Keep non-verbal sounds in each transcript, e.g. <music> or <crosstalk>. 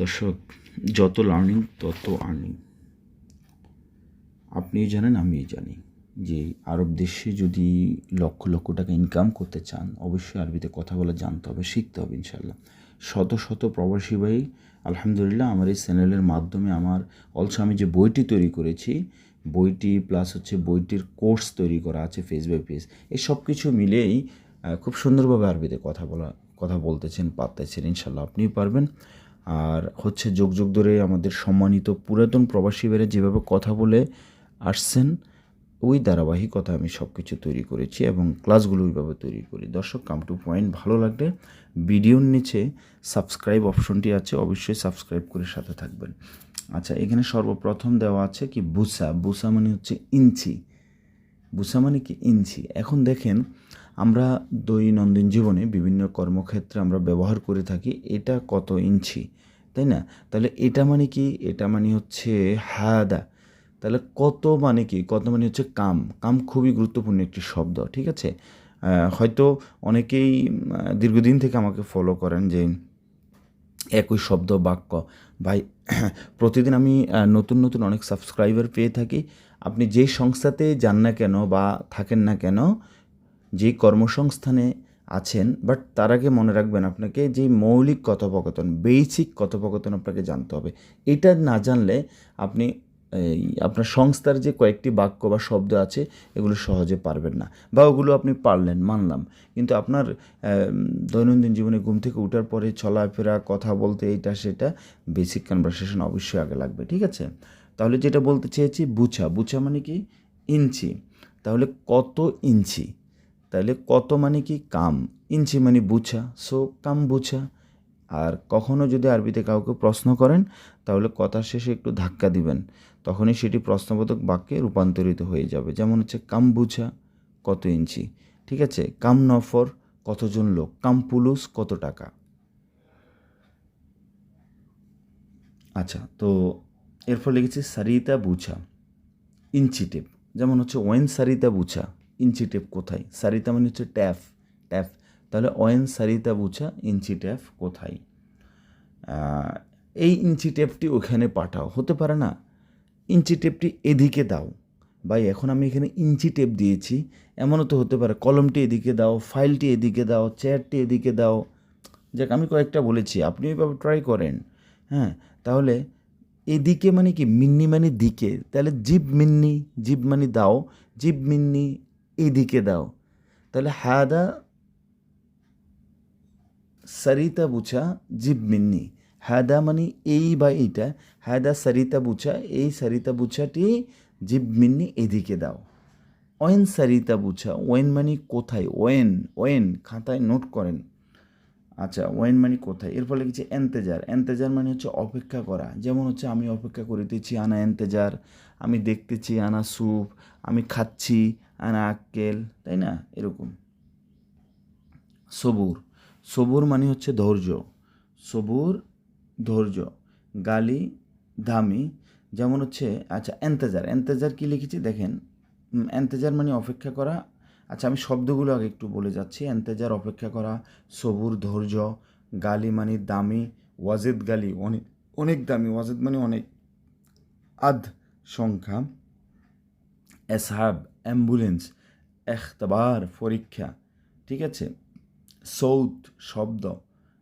দর্শক, যত লার্নিং তত আর্নিং আপনি জানেন আমিই জানি যে আরব দেশে যদি লক্ষ লক্ষ টাকা ইনকাম করতে চান, অবশ্যই আরবিতে কথা বলা, জানতে হবে, শিখতে হবে ইনশাল্লাহ শত শত প্রবাসী ভাই, আলহামদুলিল্লাহ আমার এই চ্যানেলের মাধ্যমে আমার অলসো আমি যে বইটি তৈরি করেছি, বইটি প্লাস হচ্ছে বইটির কোর্স তৈরি করা আছে ফেস বাই পেজ এই সব কিছু মিলেই খুব সুন্দরভাবে আরবিতে কথা বলা, কথা বলতেছেন, পারতেছেন ইনশাল্লাহ আপনিও পারবেন। আর হচ্ছে যুগ যুগ ধরে আমাদের সম্মানিত পুরাতন প্রবাসী বেড়ে যেভাবে কথা বলে আসছেন, ওই ধারাবাহিকতা আমি সব কিছু তৈরি করেছি এবং ক্লাসগুলো ওইভাবে তৈরি করি। দর্শক কাম টু পয়েন্ট ভালো লাগলে ভিডিওর নিচে সাবস্ক্রাইব অপশনটি আছে, অবশ্যই সাবস্ক্রাইব করে সাথে থাকবেন। আচ্ছা এখানে সর্বপ্রথম দেওয়া আছে কি, বুসা। বুসা মানে হচ্ছে ইঞ্চি। বুসা মানে কি, ইঞ্চি। এখন দেখেন আমরা দৈনন্দিন জীবনে বিভিন্ন কর্মক্ষেত্রে আমরা ব্যবহার করে থাকি, এটা কত ইঞ্চি? তাই না? তাহলে এটা মানে কি? এটা মানে হচ্ছে হাদা। তাহলে কত মানে কি? কত মানে হচ্ছে কাম। কাম খুবই গুরুত্বপূর্ণ একটি শব্দ, ঠিক আছে? হয়তো অনেকেই দীর্ঘদিন থেকে আমাকে ফলো করেন যে একই শব্দ বাক্য। ভাই, <clears throat> প্রতিদিন আমি নতুন নতুন অনেক সাবস্ক্রাইবার পেয়ে থাকি। আপনি যেই সংস্থাতে যান না কেন বা থাকেন না কেন যেই কর্মসংস্থানে আছেন বাট তার আগে মনে রাখবেন আপনাকে যে মৌলিক কথোপকথন বেসিক কথোপকথন আপনাকে জানতে হবে। এটা না জানলে আপনি আপনার সংস্থার যে কয়েকটি বাক্য বা শব্দ আছে, এগুলো সহজে পারবেন না। বা ওগুলো আপনি পারলেন, মানলাম। কিন্তু আপনার দৈনন্দিন জীবনে ঘুম থেকে ওঠার পরে চলাফেরা, কথা বলতে এইটা সেটা বেসিক কনভারসেশন অবশ্যই আগে লাগবে, ঠিক আছে? তাহলে যেটা বলতে চেয়েছি বুছা বুছা মানে কি? ইঞ্চি। তাহলে কত ইঞ্চি? তাহলে কত মানে কি কাম? ইঞ্চি মানে বুছা সো, কাম বুছা আর কখনও যদি আরবিতে কাউকে প্রশ্ন করেন, তাহলে কথার শেষে একটু ধাক্কা দিবেন। তখনই সেটি প্রশ্নবোধক বাক্যে রূপান্তরিত হয়ে যাবে। যেমন হচ্ছে, কাম বুঝা, কত ইঞ্চি? ঠিক আছে? কাম নফর, কতজন লোক? কাম পুলুস, কত টাকা? আচ্ছা তো এরপর লিখেছি, সারিতা বুঝা। Inch tape. যেমন হচ্ছে, ওয়েন সারিতা বুঝা। ইঞ্চি টেপ কোথায়? সারিতা মানে হচ্ছে ট্যাফ ট্যাফ। তাহলে অয়েন সারিতা বুঝা ইঞ্চি ট্যাপ কোথায়? এই ইঞ্চি টেপটি ওখানে পাঠাও। হতে পারে না? ইঞ্চি টেপটি এদিকে দাও। ভাই, এখন আমি এখানে ইঞ্চি টেপ দিয়েছি। এমনও তো হতে পারে, কলমটি এদিকে দাও, ফাইলটি এদিকে দাও, চেয়ারটি এদিকে দাও। যাক, আমি কয়েকটা বলেছি, আপনি ওইভাবে ট্রাই করেন। হ্যাঁ তাহলে এদিকে মানে কি? মিন্নি মানে দিকে। তাহলে জিব মিন্নি জিব মানে দাও জিব মিন্নি এদিকে দাও। তাহলে হাদা সারিতা বুছা জিব মিন্নি। হাদা মানে এই বা এইটা। হাদা সারিতা বুছা, এই সারিতা বুছাটি জিব মিন্নি এদিকে দাও। ওয়েন সারিতা বুছা, ওয়েন মানে কোথায়? ওয়েন ওয়েন, খাতায় নোট করেন। আচ্ছা ওয়েন মানে কোথায়? এর ফলে লিখেছি এন্তেজার এন্তেজার মানে হচ্ছে অপেক্ষা করা। যেমন হচ্ছে আমি অপেক্ষা করিতেছি আনা এন্তেজার আমি দেখতেছি, আনা স্যুপ আমি খাচ্ছি, আনা আক্কেল তাই না? এরকম। সবুর সবুর মানে হচ্ছে ধৈর্য। সবুর, ধৈর্য। গালি দামি যেমন হচ্ছে আচ্ছা এন্তেজার এন্তেজার কি লিখেছি? দেখেন এন্তেজার মানে অপেক্ষা করা আচ্ছা আমি শব্দগুলো আগে একটু বলে যাচ্ছি। এন্তেজার, অপেক্ষা করা, সবুর, ধৈর্য, গালি মানে দামি, ওয়াজেদ গালি অনেক অনেক দামি, ওয়াজেদ মানে অনেক। আধ সংখ্যা। এসহাব, অ্যাম্বুলেন্স, এখতবার, পরীক্ষা, ঠিক আছে? সৌদ শব্দ।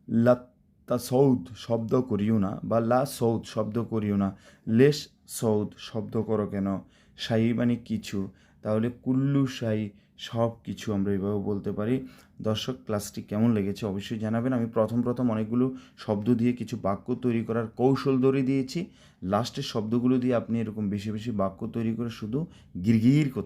লাত্তা সৌদ শব্দ করিও না, বা লা সৌদ শব্দ করিও না। লেশ সৌদ শব্দ করো কেন? শাহী মানে কিছু। তাহলে কুল্লু শাহী সব কিছু আমরা এভাবে বলতে পারি। দর্শক ক্লাসটি কেমন লেগেছে অবশ্যই জানাবেন। আমি প্রথম প্রথম অনেকগুলো শব্দ দিয়ে কিছু বাক্য তৈরি করার কৌশল ধরে দিয়েছি। লাস্টের শব্দগুলো দিয়ে আপনি এরকম বেশি বেশি বাক্য তৈরি করে শুধু গিরগির করতে